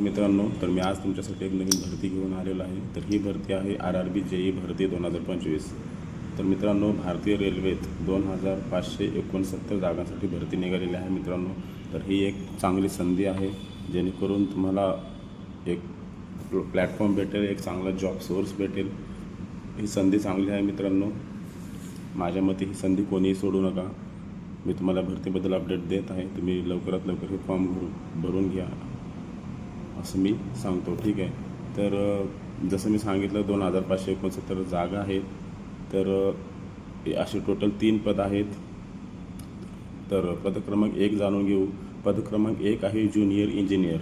मित्रांनो तर मी आज तुमच्यासाठी एक नवीन भरती घेऊन आलेलो आहे. तर ही भरती आहे आर आर बी जेई भरती दोन हजार पंचवीस. तर मित्रांनो भारतीय रेल्वेत दोन हजार पाचशे एकोणसत्तर जागांसाठी भरती निघालेली आहे मित्रांनो. तर ही एक चांगली संधी आहे जेणेकरून तुम्हाला एक प्लॅटफॉर्म भेटेल एक चांगला जॉब सोर्स भेटेल. ही संधी चांगली आहे मित्रांनो. माझ्या मते ही संधी कोणीही सोडू नका. मी तुम्हाला भरतीबद्दल अपडेट देत आहे. तुम्ही लवकरात लवकर हे फॉर्म भरून भरून घ्या. असं मी सांगतो. ठीक आहे? तर जसं मी सांगितलं दोन हजार पाचशे एकोणसत्तर जागा आहेत. तर असे टोटल तीन पद आहेत. तर पदक्रमांक एक जाणून घेऊ. पदक्रमांक एक आहे ज्युनियर इंजिनियर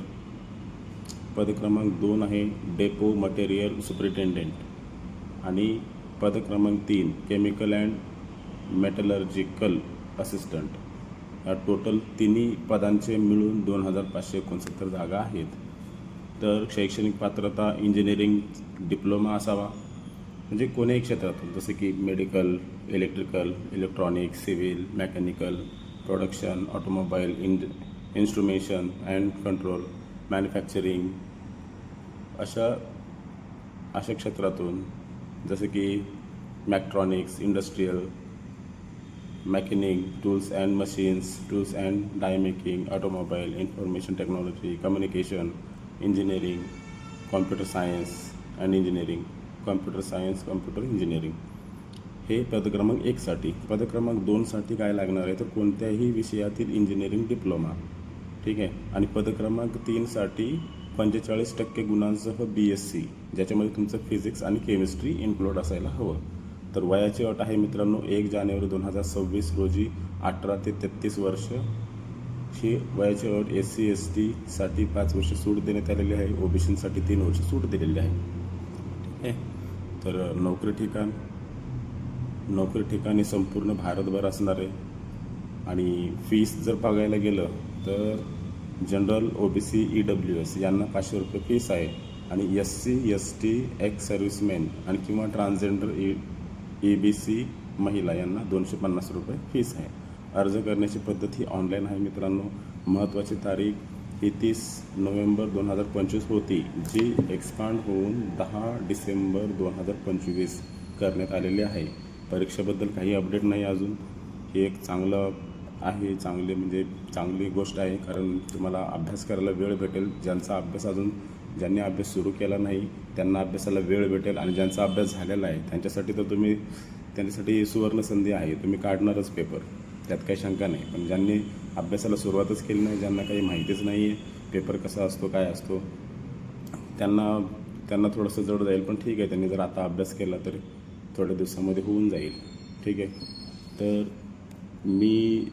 पद क्रमांक दोन आहे डेपो मटेरियल सुपरिटेंडेंट आणि पदक्रमांक तीन केमिकल अँड मेटलर्जिकल असिस्टंट या टोटल तिन्ही पदांचे मिळून दोन हजार पाचशे एकोणसत्तर जागा आहेत. तर शैक्षणिक पात्रता इंजिनिअरिंग डिप्लोमा असावा. म्हणजे कोणत्याही क्षेत्रातून, जसे की medical, electrical electronic civil, mechanical, production, automobile, Ind, instrumentation and control, manufacturing, अशा अशा क्षेत्रातून, जसे की mechatronics, industrial, mechanic, tools and machines, tools and die making automobile, information technology, communication engineering computer science and engineering computer science computer engineering हे पदक्रमांक एकसाठी पदक्रमांक दोनसाठी काय लागणार आहे? तर कोणत्याही विषयातील इंजिनिअरिंग डिप्लोमा ठीक आहे? आणि पदक्रमांक तीनसाठी पंचेचाळीस टक्के गुणांसह बी एस सी ज्याच्यामध्ये तुमचं फिजिक्स आणि केमिस्ट्री इन्क्लूड असायला हवं. तर वयाची अट आहे मित्रांनो एक जानेवारी दोन हजार सव्वीस रोजी अठरा ते तेहतीस वर्ष ही वयाची अट एस सी एस टीसाठी पाच वर्ष सूट देण्यात आलेली आहे. ओबीसीसाठी तीन वर्ष सूट दिलेली आहे. ठीक आहे तर नोकरी ठिकाण नोकरी ठिकाणी संपूर्ण भारतभर असणार आहे. आणि फीस जर बघायला गेलं तर general O B C E W S यांना पाचशे रुपये फीस आहे. आणि S C S T ex serviceman आणि किंवा transgender E E B C महिला यांना दोनशे पन्नास रुपये फीस आहे. अर्ज करण्याची पद्धत ही ऑनलाईन आहे मित्रांनो. महत्त्वाची तारीख ही तीस नोव्हेंबर दोन हजार पंचवीस होती जी एक्सपांड होऊन दहा डिसेंबर दोन हजार पंचवीस करण्यात आलेली आहे. परीक्षेबद्दल काही अपडेट नाही अजून. हे एक चांगलं आहे चांगले म्हणजे चांगली गोष्ट आहे कारण तुम्हाला अभ्यास करायला वेळ भेटेल. ज्यांचा अभ्यास अजून ज्यांनी अभ्यास सुरू केला नाही त्यांना अभ्यासाला वेळ भेटेल आणि ज्यांचा अभ्यास झालेला आहे त्यांच्यासाठी तर तुम्ही त्यांच्यासाठी सुवर्ण संधी आहे. तुम्ही काढणारच पेपर त्यात काही शंका नाही. पण ज्यांनी अभ्यासाला सुरुवातच केली नाही ज्यांना काही माहितीच नाही आहे पेपर कसा असतो काय असतो त्यांना त्यांना थोडंसं जड जाईल. पण ठीक आहे त्यांनी जर आता अभ्यास केला तर थोड्या दिवसामध्ये होऊन जाईल. ठीक आहे? तर मी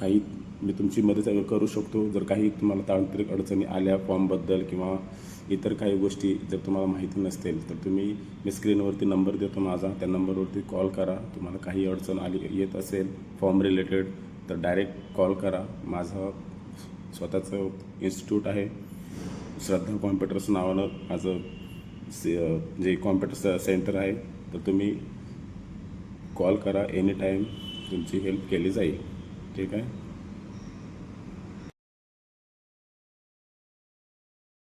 काही मी तुमची मदत करू शकतो जर काही तुम्हाला तांत्रिक अडचणी आल्या फॉर्मबद्दल किंवा इतर काही गोष्टी जर तुम्हाला माहिती नसतील तर तुम्ही मी स्क्रीनवरती नंबर देतो माझा. त्या नंबरवरती कॉल करा. तुम्हाला काही अडचण आली येत असेल फॉर्म रिलेटेड तर डायरेक्ट कॉल करा. माझं स्वतःचं इन्स्टिट्यूट आहे. श्रद्धा कॉम्प्युटर्स नावानं माझं से जे कॉम्प्युटर सेंटर आहे. तर तुम्ही कॉल करा एनी टाईम तुमची हेल्प केली जाईल. ठीक आहे?